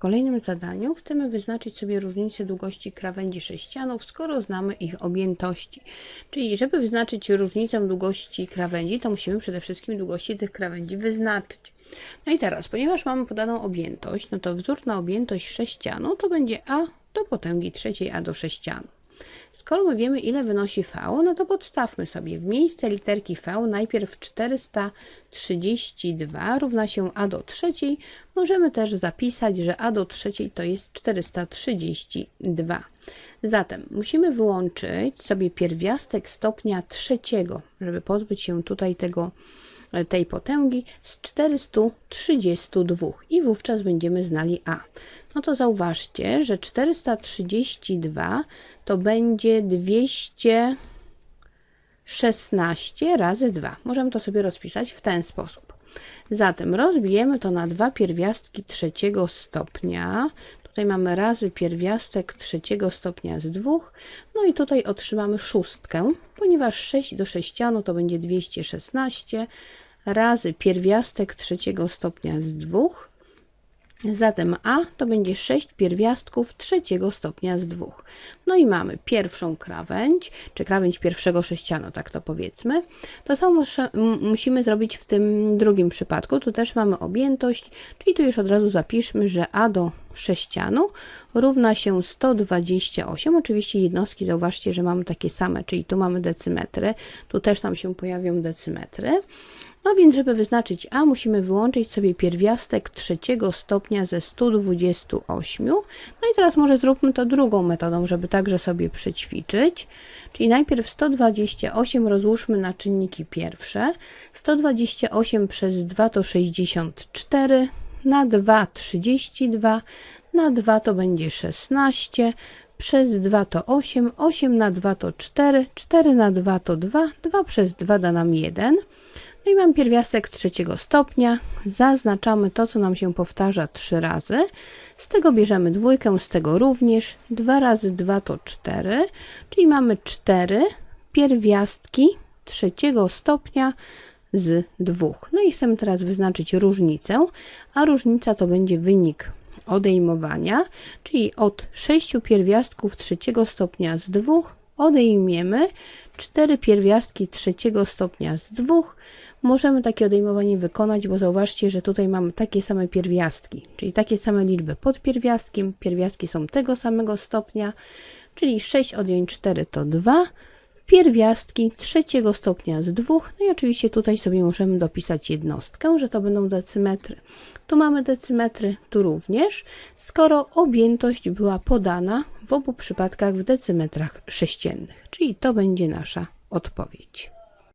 kolejnym zadaniu chcemy wyznaczyć sobie różnicę długości krawędzi sześcianów, skoro znamy ich objętości. Czyli żeby wyznaczyć różnicę długości krawędzi, to musimy przede wszystkim długości tych krawędzi wyznaczyć. No i teraz, ponieważ mamy podaną objętość, no to wzór na objętość sześcianu to będzie a do potęgi trzeciej a do sześcianu. Skoro my wiemy, ile wynosi V, no to podstawmy sobie w miejsce literki V najpierw 432 równa się a do trzeciej. Możemy też zapisać, że a do trzeciej to jest 432. Zatem musimy wyłączyć sobie pierwiastek stopnia trzeciego, żeby pozbyć się tutaj tego tej potęgi z 432 i wówczas będziemy znali A. No to zauważcie, że 432 to będzie 216 razy 2. Możemy to sobie rozpisać w ten sposób. Zatem rozbijemy to na dwa pierwiastki trzeciego stopnia. Tutaj mamy razy pierwiastek trzeciego stopnia z dwóch. No i tutaj otrzymamy szóstkę, ponieważ 6 do sześcianu to będzie 216 razy pierwiastek trzeciego stopnia z dwóch. Zatem A to będzie 6 pierwiastków trzeciego stopnia z dwóch. No i mamy pierwszą krawędź, czy krawędź pierwszego sześcianu, tak to powiedzmy. To samo musimy zrobić w tym drugim przypadku. Tu też mamy objętość, czyli tu już od razu zapiszmy, że A do sześcianu równa się 128. Oczywiście jednostki, zauważcie, że mamy takie same, czyli tu mamy decymetry, tu też nam się pojawią decymetry. No więc, żeby wyznaczyć A, musimy wyłączyć sobie pierwiastek trzeciego stopnia ze 128. No i teraz może zróbmy to drugą metodą, żeby także sobie przećwiczyć. Czyli najpierw 128 rozłóżmy na czynniki pierwsze. 128 przez 2 to 64, na 2 32, na 2 to będzie 16, przez 2 to 8, 8 na 2 to 4, 4 na 2 to 2, 2 przez 2 da nam 1. I mam pierwiastek trzeciego stopnia. Zaznaczamy to, co nam się powtarza trzy razy. Z tego bierzemy dwójkę, z tego również. 2 razy 2 to 4, czyli mamy 4 pierwiastki trzeciego stopnia z dwóch. No i chcemy teraz wyznaczyć różnicę, a różnica to będzie wynik odejmowania, czyli od 6 pierwiastków trzeciego stopnia z dwóch odejmiemy 4 pierwiastki trzeciego stopnia z dwóch. Możemy takie odejmowanie wykonać, bo zauważcie, że tutaj mamy takie same pierwiastki, czyli takie same liczby pod pierwiastkiem. Pierwiastki są tego samego stopnia, czyli 6 odjąć 4 to 2 pierwiastki trzeciego stopnia z dwóch. No i oczywiście tutaj sobie możemy dopisać jednostkę, że to będą decymetry. Tu mamy decymetry, tu również, skoro objętość była podana w obu przypadkach w decymetrach sześciennych, czyli to będzie nasza odpowiedź.